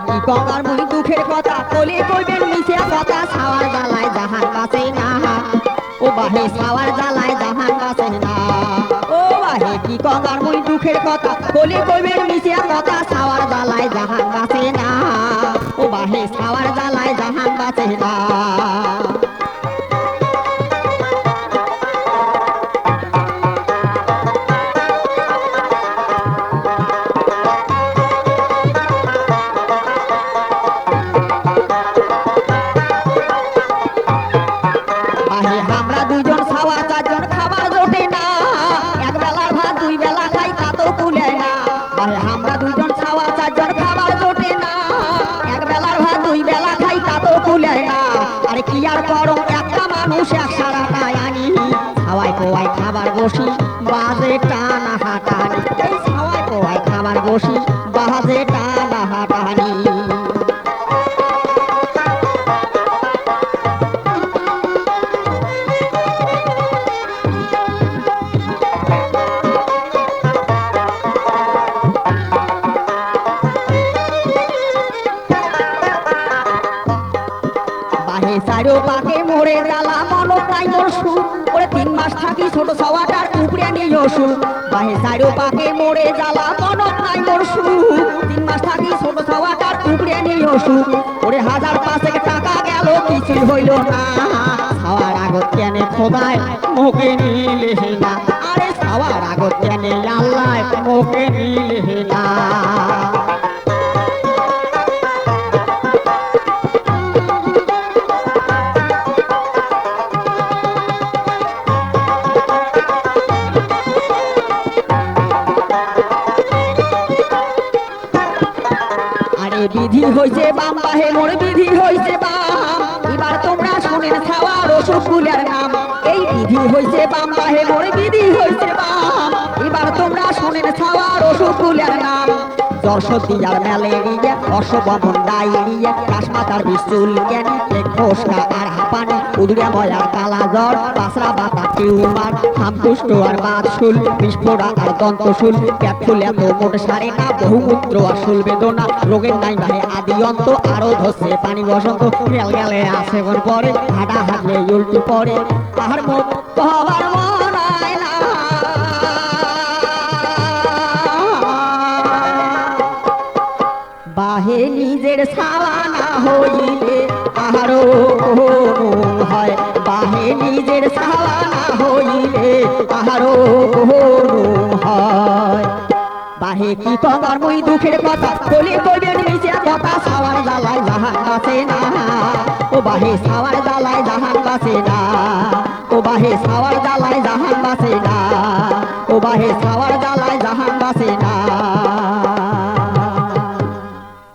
গঙ্গার মুই দুঃখের কথা? বলে কইবেন মিছে কথা, সাওয়ার জ্বালায় জাহান কাছে না। ও বাহে, সাওয়ার জ্বালায় জাহান কাছে না। ও বাহে, কি গঙ্গার মুই দুঃখের কথা? বলে কইবেন মিছে কথা, সাওয়ার জ্বালায় জাহান কাছে না। ও বাহে, সাওয়ার জ্বালায় জাহান কাছে না। করো একটা মানুষ এক সারা আনি। খাওয়াই কোয়াই খাবার বসি বাজে টানা হাটানি পাকে মোড়ে জ্বালা মনো প্রায় মোর ওরে তিন মাস থাকি ছোট সওয়াটার উপরে নিয়ে সুর। বাহে চারো পাকে মোড়ে জ্বালা মনো প্রায় মোর তিন মাস থাকি ছোট সওয়াটার উপরে নিয়ে সুর। ওরে হাজার পাঁচেক টাকা গেল কিছু হইল না। খাওয়ার আগত কেনে খোদায়, মুখে নিলে না। আরে খাওয়ার আগত কেনে আল্লাহ মুখে নিলে না। বিধি হইছে বাম বাহে মোর বিধি হইছে বাম। এবার তোমরা শুনেন খাওয়া রসগুলের নাম। এই বিধি হইছে বাম বাহে মোর বিধি হইছে বাম। এবার তোমরা শুনেন খাওয়া রসগুলের নাম। দর্শদিয়ার ম্যালেরিয়া অশ্ববমন ডায়রিয়া কাশমাতার বিশুল জ্ঞানী খোসকা আর হাঁপানি উদুরিয়া ময়ার কালা জ্বর বাতা আর আর দন্তশুল, পেট ফুলে তো মোট সারে না বহুমূত্র বেদনা, রোগের নাই ভাই আদি অন্ত, আরও ধসে পানি বসন্ত গেল গেলে আসে পরে, হাঁটা হাঁটলে উল্টি পরে মন বাহে নিজের সালানা হইলে হয় নিজের সালানা হইলে আরও কোনো হয়। বাহে কি তোমার মই দুঃখের কথা? বলি কইবেন নিচে কথা সাওয়ার জ্বালায় জাহান বাসে না। ও বাহে সাওয়ার জ্বালায় জাহান বাসে না। ও বাহে সাওয়ার জ্বালায় জাহান কাছে না। ও বাহে